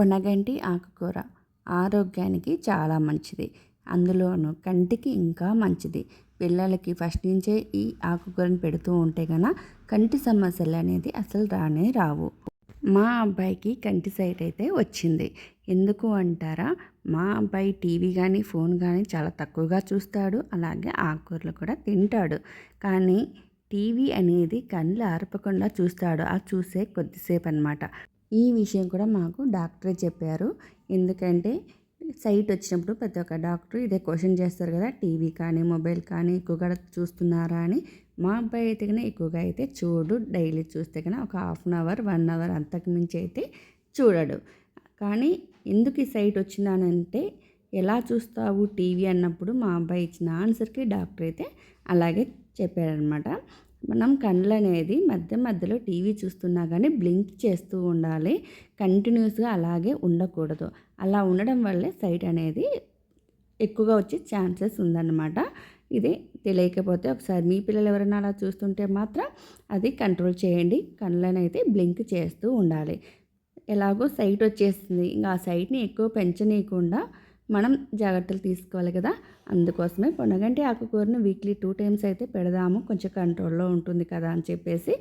పొనగంటి ఆకుకూర ఆరోగ్యానికి చాలా మంచిది. అందులోనూ కంటికి ఇంకా మంచిది. పిల్లలకి ఫస్ట్ నుంచే ఈ ఆకుకూరని పెడుతూ ఉంటే కనుక కంటి సమస్యలు అనేది అసలు రానే రావు. మా అబ్బాయికి కంటి సైట్ అయితే వచ్చింది. ఎందుకు అంటారా? మా అబ్బాయి టీవీ కానీ ఫోన్ కానీ చాలా తక్కువగా చూస్తాడు. అలాగే ఆకుకూరలు కూడా తింటాడు. కానీ టీవీ అనేది కళ్ళు ఆర్పకుండా చూస్తాడు. ఆ చూసే కొద్దిసేపు అనమాట ఈ విషయం కూడా మాకు డాక్టరే చెప్పారు. ఎందుకంటే సైట్ వచ్చినప్పుడు ప్రతి ఒక్క డాక్టర్ ఇదే క్వశ్చన్ చేస్తారు కదా టీవీ కానీ మొబైల్ కానీ ఎక్కువగా చూస్తున్నారా అని. మా అబ్బాయి అయితే కన్నా ఎక్కువగా అయితే చూడు డైలీ చూస్తే కన్నా ఒక half an hour one hour అంతకుమించి అయితే చూడడు. కానీ ఎందుకు ఈ సైట్ వచ్చిందానంటే ఎలా చూస్తావు టీవీ అన్నప్పుడు మా అబ్బాయి ఇచ్చిన ఆన్సర్కి డాక్టర్ అయితే అలాగే చెప్పారనమాట మనం కళ్ళు అనేది మధ్య మధ్యలో టీవీ చూస్తున్నా కానీ బ్లింక్ చేస్తూ ఉండాలి. కంటిన్యూస్గా అలాగే ఉండకూడదు. అలా ఉండడం వల్లే సైట్ అనేది ఎక్కువగా వచ్చే ఛాన్సెస్ ఉందన్నమాట. ఇది తెలియకపోతే ఒకసారి మీ పిల్లలు ఎవరైనా అలా చూస్తుంటే మాత్రం అది కంట్రోల్ చేయండి. కళ్ళనైతే బ్లింక్ చేస్తూ ఉండాలి. ఎలాగో సైట్ వచ్చేస్తుంది ఇంకా ఆ సైట్ని ఎక్కువ పెంచనీయకుండా మనం జాగ్రత్తలు తీసుకోవాలి కదా. అందుకోసమే పొనగంటి ఆకుకూరను వీక్లీ టూ టైమ్స్ అయితే పెడదాము. కొంచెం కంట్రోల్లో ఉంటుంది కదా అని చెప్పేసి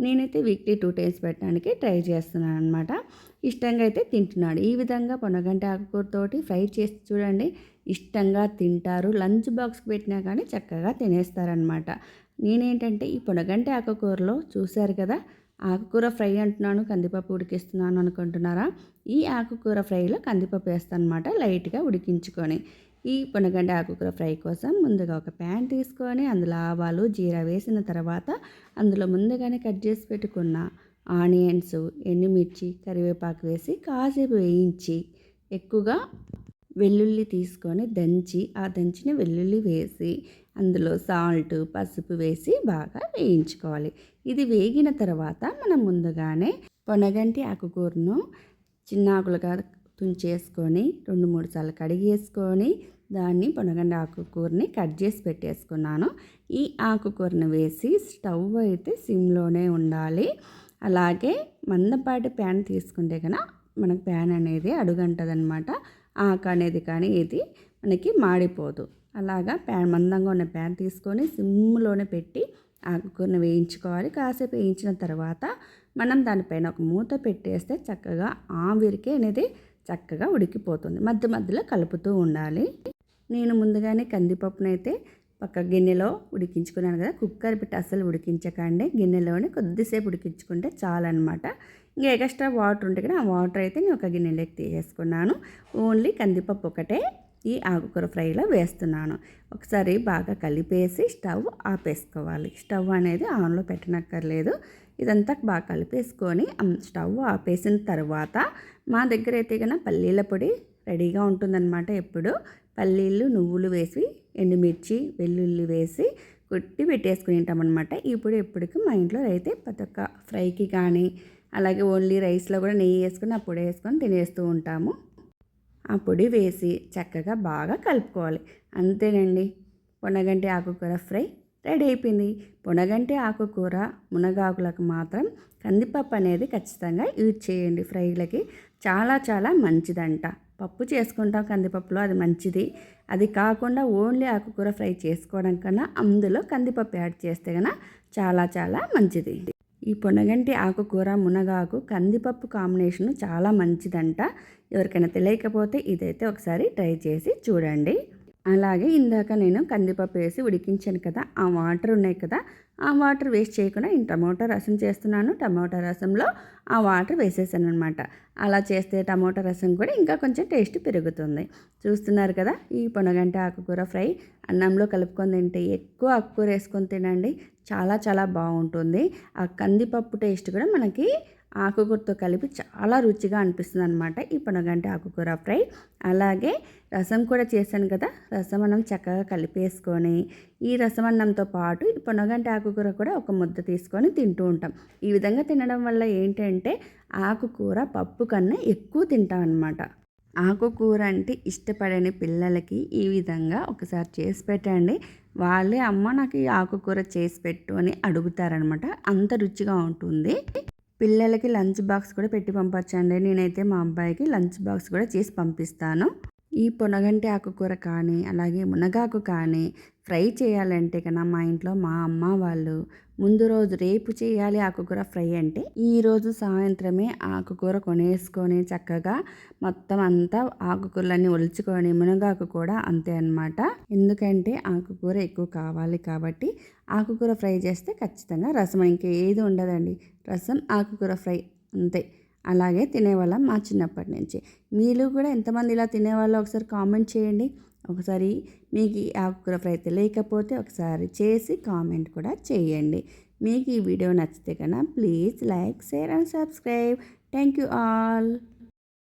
నేనైతే వీక్లీ టూ టైమ్స్ పెట్టడానికి ట్రై చేస్తున్నాను అనమాట ఇష్టంగా అయితే తింటున్నాడు. ఈ విధంగా పొనగంటి ఆకుకూరతోటి ఫ్రై చేసి చూడండి. ఇష్టంగా తింటారు. లంచ్ బాక్స్కి పెట్టినా కానీ చక్కగా తినేస్తారనమాట నేనేంటంటే ఈ పొనగంటి ఆకుకూరలో చూశారు కదా ఆకుకూర ఫ్రై అంటున్నాను కందిపప్పు ఉడికిస్తున్నాను అనుకుంటున్నారా? ఈ ఆకుకూర ఫ్రైలో కందిపప్పు వేస్తాను అనమాట లైట్గా ఉడికించుకొని. ఈ పొనగండి ఆకుకూర ఫ్రై కోసం ముందుగా ఒక ప్యాన్ తీసుకొని అందులో ఆవాలు జీరా వేసిన తర్వాత అందులో ముందుగానే కట్ చేసి పెట్టుకున్న ఆనియన్స్ ఎండుమిర్చి కరివేపాకు వేసి కాసేపు వేయించి ఎక్కువగా వెల్లుల్లి తీసుకొని దంచి ఆ దంచిన వెల్లుల్లి వేసి అందులో సాల్ట్ పసుపు వేసి బాగా వేయించుకోవాలి. ఇది వేగిన తర్వాత మనం ముందుగానే పొనగంటి ఆకుకూరను చిన్న ఆకులుగా తుంచేసుకొని రెండు మూడు సార్లు కడిగేసుకొని దాన్ని పొనగండి ఆకుకూరని కట్ చేసి పెట్టేసుకున్నాను. ఈ ఆకుకూరను వేసి స్టవ్ అయితే సిమ్లోనే ఉండాలి. అలాగే మందపాటి ప్యాన్ తీసుకుంటే కనుక మనకు ప్యాన్ అనేది అడుగంటదనమాట ఆకు అనేది కానీ ఇది మనకి మాడిపోదు. అలాగా ప్యాన్ మందంగా ఉన్న ప్యాన్ తీసుకొని సిమ్లోనే పెట్టి ఆకుకూరను వేయించుకోవాలి. కాసేపు వేయించిన తర్వాత మనం దానిపైన ఒక మూత పెట్టేస్తే చక్కగా ఆవిరికి అనేది చక్కగా ఉడికిపోతుంది. మధ్య మధ్యలో కలుపుతూ ఉండాలి. నేను ముందుగానే కందిపప్పునైతే పక్క గిన్నెలో ఉడికించుకున్నాను కదా కుక్కర్ పెట్టి అసలు ఉడికించకండి. గిన్నెలోనే కొద్దిసేపు ఉడికించుకుంటే చాలన్నమాట. ఇంకా ఎక్స్ట్రా వాటర్ ఉంటే కూడా ఆ వాటర్ అయితే నేను ఒక గిన్నెలోకి తీసేసుకున్నాను. ఓన్లీ కందిపప్పు ఒకటే. ఈ ఆకుకూర ఫ్రైలో వేస్తున్నాను. ఒకసారి బాగా కలిపేసి స్టవ్ ఆపేసుకోవాలి. స్టవ్ అనేది ఆన్లో పెట్టనక్కర్లేదు. ఇదంతా బాగా కలిపేసుకొని స్టవ్ ఆపేసిన తర్వాత మా దగ్గర అయితే కన్నా పల్లీల పొడి రెడీగా ఉంటుందన్నమాట ఎప్పుడు. పల్లీలు నువ్వులు వేసి ఎండుమిర్చి వెల్లుల్లి వేసి కొట్టి పెట్టేసుకుని ఉంటామన్నమాట ఇప్పుడు ఎప్పటికీ మా ఇంట్లో అయితే ప్రతి ఒక్క ఫ్రైకి కానీ అలాగే ఓన్లీ రైస్లో కూడా నెయ్యి వేసుకొని అప్పుడు వేసుకొని తినేస్తూ ఉంటాము. ఆ పొడి వేసి చక్కగా బాగా కలుపుకోవాలి. అంతేనండి. పొనగంటి ఆకుకూర ఫ్రై రెడీ అయిపోయింది. పొనగంటి ఆకుకూర మునగాకులకు మాత్రం కందిపప్పు అనేది ఖచ్చితంగా యూజ్ చేయండి ఫ్రైలకి. చాలా చాలా మంచిదంట. పప్పు చేసుకుంటాం కందిపప్పులో అది మంచిది. అది కాకుండా ఓన్లీ ఆకుకూర ఫ్రై చేసుకోవడం కన్నా అందులో కందిపప్పు యాడ్ చేస్తే కన్నా చాలా చాలా మంచిది. ఈ పొనగంటి ఆకుకూర మునగాకు కందిపప్పు కాంబినేషన్ చాలా మంచిదంట. ఎవరికైనా తెలియకపోతే ఇదైతే ఒకసారి ట్రై చేసి చూడండి. అలాగే ఇందాక నేను కందిపప్పు వేసి ఉడికించాను కదా ఆ వాటర్ ఉన్నాయి కదా ఆ వాటర్ వేస్ట్ చేయకుండా నేను టమోటా రసం చేస్తున్నాను. టమాటా రసంలో ఆ వాటర్ వేసేసాను అనమాట అలా చేస్తే టమాటా రసం కూడా ఇంకా కొంచెం టేస్ట్ పెరుగుతుంది. చూస్తున్నారు కదా ఈ పొనగంట ఆకుకూర ఫ్రై అన్నంలో కలుపుకొని తింటే ఎక్కువ ఆకుకూర వేసుకొని తినండి. చాలా చాలా బాగుంటుంది. ఆ కందిపప్పు టేస్ట్ కూడా మనకి ఆకుకూరతో కలిపి చాలా రుచిగా అనిపిస్తుంది అనమాట ఈ పొనగంటి ఆకుకూర ఫ్రై. అలాగే రసం కూడా చేశాను కదా రసం అన్నం చక్కగా కలిపేసుకొని ఈ రసం అన్నంతో పాటు ఈ పొనగంటి ఆకుకూర కూడా ఒక ముద్ద తీసుకొని తింటూ ఉంటాం. ఈ విధంగా తినడం వల్ల ఏంటంటే ఆకుకూర పప్పు కన్నా ఎక్కువ తింటాం అనమాట ఆకుకూర అంటే ఇష్టపడని పిల్లలకి ఈ విధంగా ఒకసారి చేసి పెట్టండి. వాళ్ళే అమ్మ నాకు ఈ ఆకుకూర చేసి పెట్టు అని అడుగుతారనమాట అంత రుచిగా ఉంటుంది. పిల్లలకి లంచ్ బాక్స్ కూడా పెట్టి పంపచ్చండి. నేనైతే మా అబ్బాయికి లంచ్ బాక్స్ కూడా చేసి పంపిస్తాను. ఈ పొనగంటి ఆకుకూర కానీ అలాగే మునగాకు కానీ ఫ్రై చేయాలంటే కన్నా మా ఇంట్లో మా అమ్మ వాళ్ళు ముందు రోజు రేపు చేయాలి ఆకుకూర ఫ్రై అంటే ఈరోజు సాయంత్రమే ఆకుకూర కొనేసుకొని చక్కగా మొత్తం అంతా ఆకుకూరలన్నీ ఒలుచుకొని మునగాకు కూడా అంతే అనమాట ఎందుకంటే ఆకుకూర ఎక్కువ కావాలి కాబట్టి ఆకుకూర ఫ్రై చేస్తే ఖచ్చితంగా రసం ఇంకా ఏది ఉండదండి. రసం ఆకుకూర ఫ్రై అంతే. అలాగే తినేవాళ్ళం మా చిన్నప్పటి నుంచి. మీరు కూడా ఎంతమంది ఇలా తినేవాళ్ళో? ఒకసారి కామెంట్ చేయండి. ఒకసారి మీకు ఈ ఆకుకూర ఫ్రై లేకపోతే ఒకసారి చేసి కామెంట్ కూడా చేయండి. మీకు ఈ వీడియో నచ్చితే కన్నా please like share and subscribe. Thank you all.